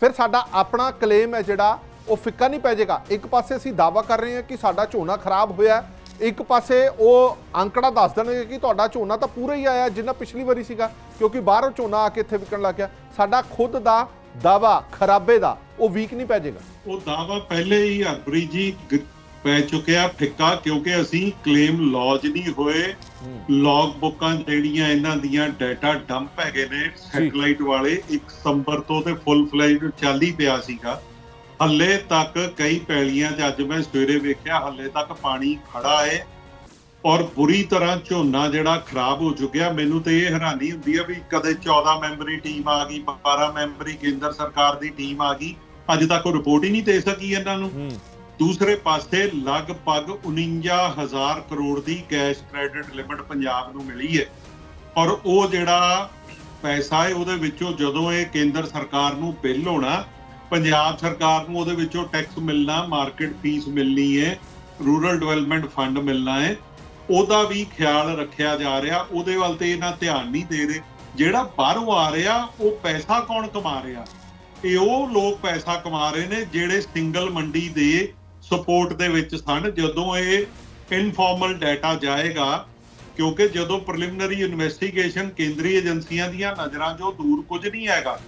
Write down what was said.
ਫਿਰ ਸਾਡਾ ਆਪਣਾ ਕਲੇਮ ਹੈ ਜਿਹੜਾ, ਉਹ ਫਿੱਕਾ ਨਹੀਂ ਪੈ ਜਾਏਗਾ। ਇੱਕ ਪਾਸੇ ਅਸੀਂ ਦਾਵਾ ਕਰ ਰਹੇ ਹਾਂ ਕਿ ਸਾਡਾ ਝੋਨਾ ਖਰਾਬ ਹੋਇਆ ਇੱਕ ਪਾਸੇ ਉਹ ਅੰਕੜਾ ਦੱਸ ਦੇਣਗੇ ਕਿ ਤੁਹਾਡਾ ਝੋਨਾ ਤਾਂ ਪੂਰਾ ਹੀ ਆਇਆ, ਜਿੰਨਾ ਪਿਛਲੀ ਵਾਰੀ ਸੀਗਾ, ਕਿਉਂਕਿ ਬਾਹਰੋਂ ਝੋਨਾ ਆ ਕੇ ਇੱਥੇ ਵਿਕਣ ਲੱਗ ਗਿਆ। ਸਾਡਾ ਖੁਦ ਦਾ ਦਾਵਾ ਖਰਾਬੇ ਦਾ, ਉਹ ਵੀਕ ਨਹੀਂ ਪੈ ਜਾਏਗਾ। ਉਹ ਦਾਵਾ ਪਹਿਲੇ ਹੀ ਹਰਪ੍ਰੀਤ ਜੀ ਪੈ ਚੁੱਕਿਆ ਫਿੱਕਾ ਕਿਉਂਕਿ ਅਸੀਂ ਕਲੇਮ ਲੌਜ ਨਹੀਂ ਹੋਏ। ਲੌਗ ਬੁੱਕਾਂ ਜਿਹੜੀਆਂ ਇਹਨਾਂ ਦੀਆਂ ਡਾਟਾ ਡੰਪ ਹੈਗੇ ਨੇ ਸੈਟਲਾਈਟ ਵਾਲੇ 1 ਸਤੰਬਰ ਤੋਂ ਤੇ ਫੁੱਲ ਫਲੈਜ ਚੱਲ ਹੀ ਪਿਆ ਸੀਗਾ। ਹੱਲੇ ਤੱਕ ਕਈ ਪੈਲੀਆਂ 'ਚ ਅੱਜ ਮੈਂ ਸਵੇਰੇ ਵੇਖਿਆ ਹੱਲੇ ਤੱਕ ਪਾਣੀ ਖੜਾ ਹੈ ਔਰ ਬੁਰੀ ਤਰ੍ਹਾਂ ਝੋਨਾ ਜਿਹੜਾ ਖਰਾਬ ਹੋ ਚੁੱਕਿਆ ਮੈਨੂੰ ਤੇ ਇਹ ਹੈਰਾਨੀ ਹੁੰਦੀ ਆ ਵੀ ਕਦੇ 14 ਮੈਂਬਰੀ ਟੀਮ ਆ ਗਈ 12 ਮੈਂਬਰੀ ਕੇਂਦਰ ਸਰਕਾਰ ਦੀ ਟੀਮ ਆ ਗਈ ਅੱਜ ਤੱਕ ਉਹ ਰਿਪੋਰਟ ਹੀ ਨਹੀਂ ਦੇ ਸਕੀ ਇਹਨਾਂ ਨੂੰ। ਦੂਸਰੇ ਪਾਸੇ ਲਗਭਗ 49000 ਕਰੋੜ ਦੀ ਕੈਸ਼ ਕ੍ਰੈਡਿਟ ਲਿਮਟ ਪੰਜਾਬ ਨੂੰ ਮਿਲੀ ਹੈ। ਔਰ ਉਹ ਜਿਹੜਾ ਪੈਸਾ ਹੈ, ਉਹਦੇ ਵਿੱਚੋਂ ਜਦੋਂ ਇਹ ਕੇਂਦਰ ਸਰਕਾਰ ਨੂੰ ਬਿੱਲ ਹੋਣਾ, ਪੰਜਾਬ ਸਰਕਾਰ ਨੂੰ ਉਹਦੇ ਵਿੱਚੋਂ ਟੈਕਸ ਮਿਲਣਾ, ਮਾਰਕੀਟ ਫੀਸ ਮਿਲਣੀ ਹੈ, ਰੂਰਲ ਡਿਵੈਲਪਮੈਂਟ ਫੰਡ ਮਿਲਣਾ ਹੈ, ਉਹਦਾ ਵੀ ਖਿਆਲ ਰੱਖਿਆ ਜਾ ਰਿਹਾ। ਉਹਦੇ ਵੱਲ ਤੇ ਇਹਨਾਂ ਧਿਆਨ ਨਹੀਂ ਦੇ ਰਹੇ। ਜਿਹੜਾ ਬਾਹਰੋਂ ਆ ਰਿਹਾ, ਉਹ ਪੈਸਾ ਕੌਣ ਕਮਾ ਰਿਹਾ? ਇਹ ਉਹ ਲੋਕ ਪੈਸਾ ਕਮਾ ਰਹੇ ਨੇ ਜਿਹੜੇ ਸਿੰਗਲ ਮੰਡੀ ਦੇ ਸਪੋਰਟ ਦੇ ਵਿੱਚ ਸਨ, ਜਦੋਂ ਇਹ ਇਨਫਾਰਮਲ ਡਾਟਾ ਜਾਏਗਾ, ਕਿਉਂਕਿ ਜਦੋਂ ਪ੍ਰੀਲਿਮਿਨਰੀ ਇਨਵੈਸਟੀਗੇਸ਼ਨ ਕੇਂਦਰੀ ਏਜੰਸੀਆਂ ਦੀਆਂ ਨਜ਼ਰਾਂ 'ਚੋਂ ਦੂਰ ਕੁਝ ਨਹੀਂ ਹੈਗਾ।